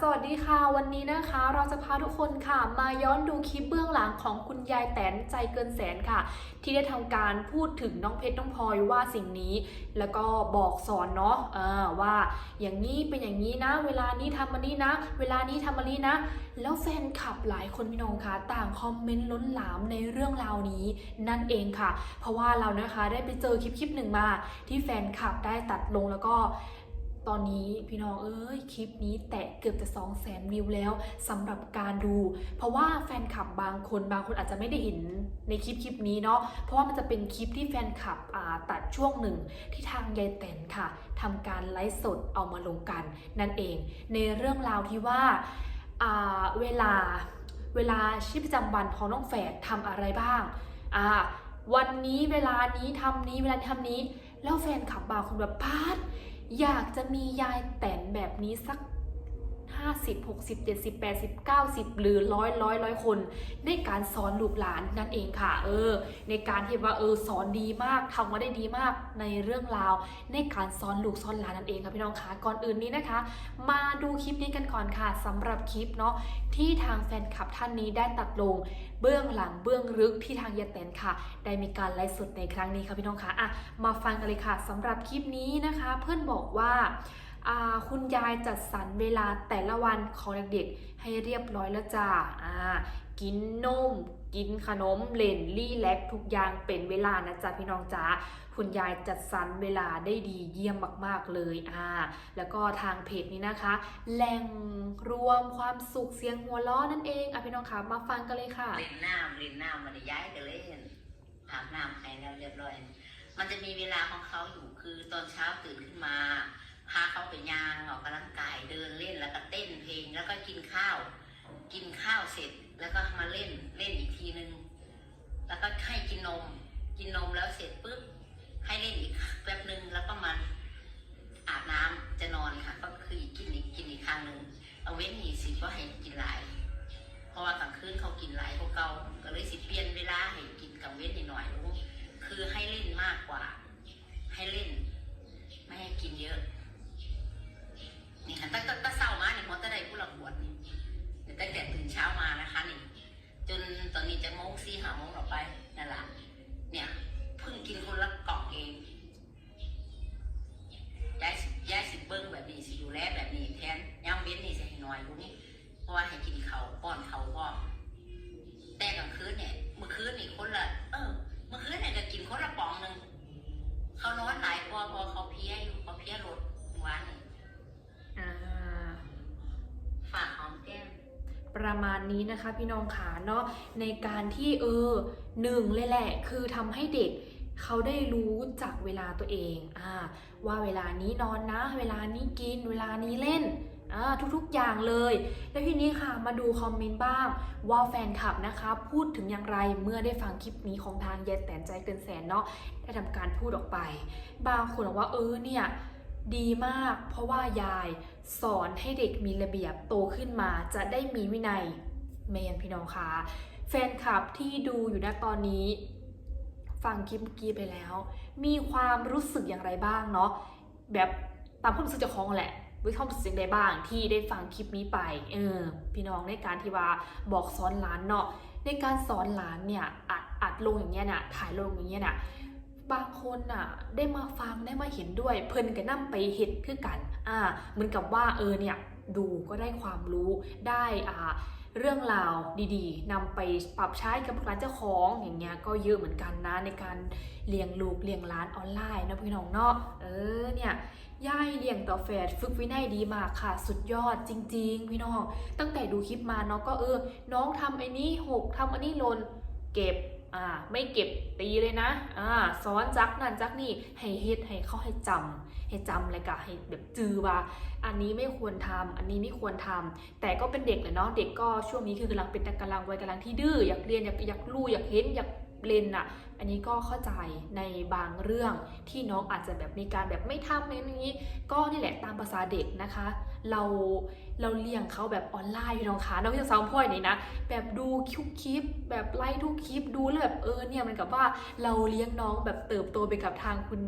สวัสดีค่ะ วันนี้นะคะ เราจะพาทุกคนค่ะ มาย้อนดูคลิปเบื้องหลังของคุณยายแตนใจเกินแสนค่ะ ที่ได้ทำการพูดถึงน้องเพชรน้องพลอยว่าสิ่งนี้ แล้วก็บอกสอนเนาะว่าอย่างนี้เป็นอย่างนี้นะ เวลานี้ทำอันนี้นะ เวลานี้ทำอันนี้นะ แล้วแฟนคลับหลายคนพี่น้องคะต่างคอมเมนต์ล้นหลามในเรื่องราวนี้นั่นเองค่ะ เพราะว่าเรานะคะได้ไปเจอคลิปคลิปหนึ่งมาที่แฟนคลับได้ตัดลงแล้วก็ ตอนนี้พี่น้องเอ้ยคลิปนี้แตะเกือบจะ2 0 0แสนวิวแล้วสำหรับการดู เพราะว่าแฟนคลับบางคนบางคนอาจจะไม่ได้เห็นในคลิปคลิปนี้เนาะเพราะว่ามันจะเป็นคลิปที่แฟนคลับตัดช่วงหนึ่งที่ทางยายแตนค่ะทำการไลฟ์สดเอามาลงกัน นั่นเอง ในเรื่องราวที่ว่าาเวลาเวลาชีพประจำวันของน้องแฝดทำอะไรบ้างอ่าวันนี้เวลานี้ทำนี้เวลาทำนี้ แล้วแฟนคลับบางคนแบบพาด อยากจะมียายแตนแบบนี้สัก 50 60 70 80 90 หรือร้อยร้อยร้อยคน ในการสอนลูกหลานนั่นเองค่ะ เออ ในการที่ว่าเออสอนดีมากทำมาได้ดีมากในเรื่องราว ในการสอนลูกสอนหลานนั่นเองค่ะพี่น้องคะก่อนอื่นนี้นะคะ มาดูคลิปนี้กันก่อนค่ะสำหรับคลิปเนาะที่ทางแฟนคลับท่านนี้ได้ตัดลงเบื้องหลังเบื้องลึกที่ทางยาแตนค่ะ ได้มีการไลฟ์สดในครั้งนี้ค่ะพี่น้องคะอะมาฟังกันเลยค่ะสำหรับคลิปนี้นะคะ เพื่อนบอกว่า คุณยายจัดสรรเวลาแต่ละวันของเด็กๆ ให้เรียบร้อยแล้วจ้าากินนม กินขนมเล่นรี่แลกทุกอย่างเป็นเวลานะจ๊ะพี่น้องจ๋าคุณยายจัดสรรเวลาได้ดีเยี่ยมมากๆเลยอ่าแล้วก็ทางเพจนี้นะคะ แหล่งรวมความสุขเสียงหัวล้อนั่นเองอะพี่น้องคะมาฟังกันเลยค่ะเล่นน้ำเล่นน้ำมันย้ายกันเล่นอาบน้ำให้แล้วเรียบร้อย มันจะมีเวลาของเขาอยู่คือตอนเช้าตื่นขึ้นมา พาเขาไปยางออกกำลังกายเดินเล่นแล้วก็เต้นเพลงแล้วก็กินข้าว กินข้าวเสร็จแล้วก็มาเล่นเล่นอีกทีนึง แล้วก็ให้กินนม กินนมแล้วเสร็จปุ๊บให้เล่นอีกแป๊บนึงแล้วก็มาอาบน้ำจะนอนค่ะ ก็คืออกินอีกกินอีกครั้งหนึ่งเอาเว้นอีกสิก็ให้กินหลาย เพราะว่ากลางคืนเขากินหลายกว่าเก่าก็เลยสิเปลี่ยนเวลาให้กินกลางเว้นนิดหน่อยลูกคือให้เล่น พอเขาเพลี้ยอยู่เขาเพลี้ยรถเมื่อวานนี่อ่า ฝากหอมแก้มประมาณนี้นะคะพี่น้องขาเนาะในการที่เออหนึ่งเลยแหละ คือทำให้เด็กเขาได้รู้จักเวลาตัวเองอ่าว่าเวลานี้นอนนะ เวลานี้กิน เวลานี้เล่นอ่า ทุกๆอย่างเลย แล้วทีนี้ค่ะมาดูคอมเมนต์บ้าง ว่าแฟนคลับนะคะพูดถึงอย่างไรเมื่อได้ฟังคลิปนี้ของทางยายแตนใจเกินแสนเนาะได้ทำการพูดออกไป บางคนบอกว่าเออเนี่ยดีมาก เพราะว่ายายสอนให้เด็กมีระเบียบโตขึ้นมาจะได้มีวินัยเมนพี่น้องคะแฟนคลับที่ดูอยู่ณตอนนี้ฟังคลิปเมื่อกี้ไปแล้ว มีความรู้สึกอย่างไรบ้างเนาะแบบตามความรู้สึกเจ้าของแหละ วิความรู้สึกอย่งไรบ้างที่ได้ฟังคลิปนี้ไปเออพี่น้องในการที่ว่าบอกสอนหลานเนาะในการสอนหลานเนี่ยอัดอัดลงอย่างเงี้ยน่ะถ่ายลงอย่างเงี้ยน่ะบางคนน่ะได้มาฟังได้มาเห็นด้วยเพิ่นก็นั่ไปเห็นคือกันอ่าเหมือนกับว่าเออเนี่ยดูก็ได้ความรู้ได้อ่าเรื่องราวดีๆนำไปปรับใช้กับร้านเจ้าของอย่างเงี้ยก็เยอะเหมือนกันนะในการเลี้ยงลูกเลี้ยงร้านออนไลน์นะพี่น้องเนาะเออเนี่ย ย่ายเลี้ยงต่อแฟดฝึกวินัยดีมากค่ะ สุดยอดจริง ๆ พี่น้อง ตั้งแต่ดูคลิปมาเนาะก็เออ น้องทำไอ้นี้หกทำอันนี้ลนเก็บอ่าไม่เก็บตีเลยนะอ่าซ้อนจักนั่นจักนี่ให้เฮ็ดให้เขาให้จำให้จำเลยกะให้แบบจือว่า อันนี้ไม่ควรทำอันนี้ไม่ควรทำแต่ก็เป็นเด็กแหละเนาะเด็กก็ช่วงนี้คือกำลังเป็นกำลังวัยกำลังที่ดื้ออยากเรียนอยากอยากรู้อยากเห็นอยาก เล่นอะอันนี้ก็เข้าใจในบางเรื่องที่น้องอาจจะแบบมีการแบบไม่ทำอะไรอย่างนี้ ก็นี่แหละตามภาษาเด็กนะคะ เราเราเลี้ยงเขาแบบออนไลน์พี่น้องคะน้องพี่สาวพ่อยนี่นะ แบบดูคลิป แบบไล่ทุกคลิปดูแล้วแบบเออเนี่ยมันกับว่าเราเลี้ยงน้องแบบเติบโตไปกับทางคุณ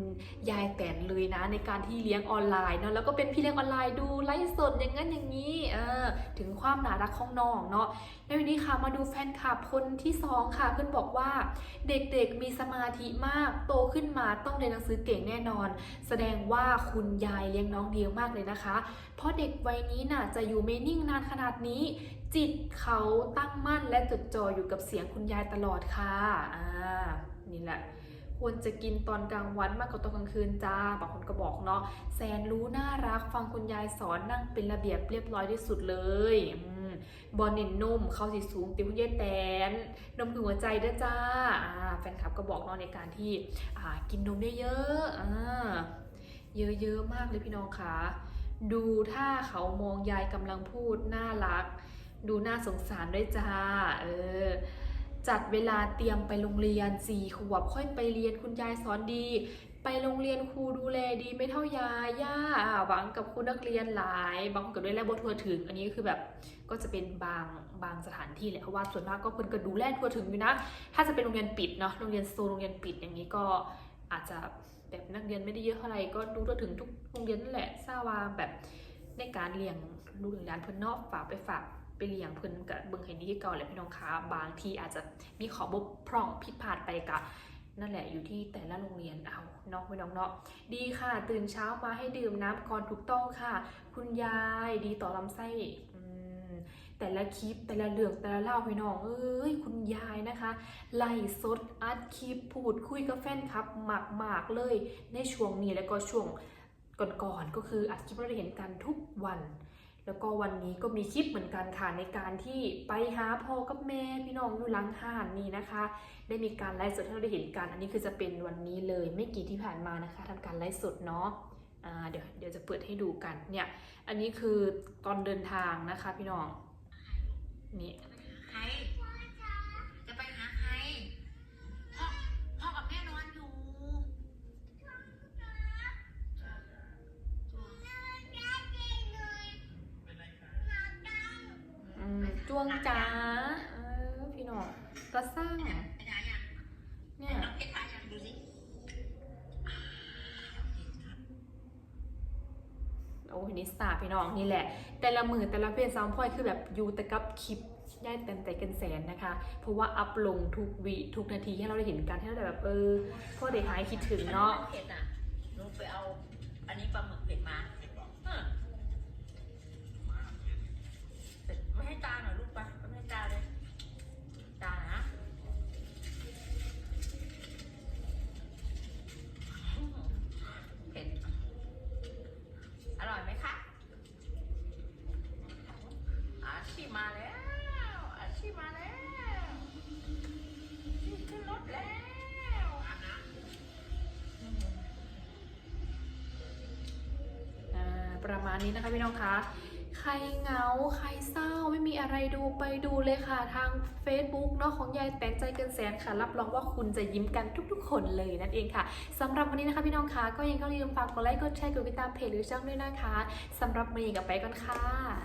ยายแตนเลยนะ ในการที่เลี้ยงออนไลน์เนาะแล้วก็เป็นพี่เลี้ยงออนไลน์ดูไลฟ์สดอย่างนั้นอย่างนี้เออถึงความน่ารักของน้องเนาะในวันนี้ค่ะมาดูแฟนคลับคนที่สองค่ะ เพื่อนบอกว่าเด็กๆมีสมาธิมากโตขึ้นมาต้องเรียนหนังสือเก่งแน่นอน แสดงว่าคุณยายเลี้ยงน้องเดียวมากเลยนะคะ เพราะเด็กวัยนี้น่ะจะอยู่ไม่นิ่งนานขนาดนี้ จิตเขาตั้งมั่นและจดจ่ออยู่กับเสียงคุณยายตลอดค่ะอ่านี่แหละควรจะกินตอนกลางวันมากกว่าตอนกลางคืนจ้า บางคนก็บอกเนาะ แสนรู้น่ารัก ฟังคุณยายสอนนั่งเป็นระเบียบเรียบร้อยที่สุดเลยอบอลเน้นนุ่มเข้าสีสูง ติวคุณยายแตนนมถึงหัวใจด้วยจ้า แฟนคลับก็บอกเนาะในการที่กินนมเยอะๆเยอะๆมากเลยพี่น้องค่ะ ดูถ้าเขามองยายกำลังพูดน่ารัก ดูน่าสงสารด้วยจ้า เออ จัดเวลาเตรียมไปโรงเรียนสี่ขวบค่อยไปเรียนคุณยายสอนดี ไปโรงเรียนครูดูแลดีไม่เท่ายายย่าหวังกับคุณนักเรียนหลาย บางคนก็ด้วยแลบทัวถึง อันนี้ก็คือแบบก็จะเป็นบางบางสถานที่แหละเพราะว่าส่วนมากก็เพิ่นก็ดูแลทัวถึงอยู่นะ ถ้าจะเป็นโรงเรียนปิดเนาะโรงเรียนโซโรงเรียนปิดอย่างนี้ก็อาจจะ แบบนักเรียนไม่ได้เยอะเท่าไหร่ก็ดูทั่วถึงทุกโรงเรียนนั่นแหละทราบว่าแบบในการเลี้ยงลูกหลานเพิ่นนอกฝากไปฝากไปเลี้ยงเพิ่นกับเบิ่งให้ดีที่เก่าแหละพี่น้องคะบางทีอาจจะมีขอบกพร่องผิดพลาดไปกับนั่นแหละอยู่ที่แต่ละโรงเรียนเอาเนาะพี่น้องเนาะดีค่ะ ตื่นเช้ามาให้ดื่มน้ำก่อนถูกต้องค่ะ คุณยายดีต่อลำไส้อืม แต่ละคลิปแต่ละเรื่องแต่ละเล่าพี่น้องเอ้ยคุณยายนะคะไล่สดอัดคลิปพูดคุยกับแฟนคลับมากมากเลย ในช่วงนี้แล้วก็ช่วงก่อนๆก็คืออัดคลิปเราเห็นกันทุกวัน แล้วก็วันนี้ก็มีคลิปเหมือนกันค่ะในการที่ไปหาพ่อกับแม่พี่น้องอยู่หลังห้านนี่นะคะ ได้มีการไลฟ์สดให้เราได้เห็นกัน อันนี้คือจะเป็นวันนี้เลยไม่กี่ที่ผ่านมานะคะทำการไลฟ์สดเนาะเดี๋ยวเดี๋ยวจะเปิดให้ดูกันเนี่ยอันนี้คือตอนเดินทางนะคะพี่น้อง นี่จะไปหาใคร จะไปหาใคร พ่อ พ่อกับแม่นอนอยู่อืมจ้วงจ้าเออพี่น้องกระสร้างไปหาอย่าง เนี่ย น้องเพชรหาอย่างดูสิ โอ้ยนิสตาพี่น้องนี่แหละ แต่ละมือแต่ละเพจซาวพอยคือแบบอยู่แต่กับคลิปได้เต็มแต่กันแสนนะคะ เพราะว่าอัพลงทุกวิทุกนาทีให้เราได้เห็นกันให้เราได้แบบเออพ่อเด็กหายคิดถึงเนาะ เผ็ดอะหนูไปเอา อันนี้ปลาหมึกเผ็ดมาเออเผ็ดไม่ให้ตาหน่อยลูกปะไม่ให้ตาเลยตานะเผ็ด อร่อยไหมคะ อาชีมาแล้ว อาชีมาแล้วอาชีขึ้นรถแล้วประมาณนี้นะคะพี่น้องคะใครเหงาใครเศร้าไม่มีอะไรดูไปดูเลยค่ะทาง Facebook เนาะของยายแตนใจเกินแสนค่ะ รับรองว่าคุณจะยิ้มกันทุกๆ คนเลยนั่นเองค่ะสำหรับวันนี้นะคะพี่น้องคะก็ยังก็อย่าลืมฝากกดไลค์กดแชร์กดติดตามเพจหรือช่องด้วยนะคะสำหรับวันนี้กับไปก่อนค่ะ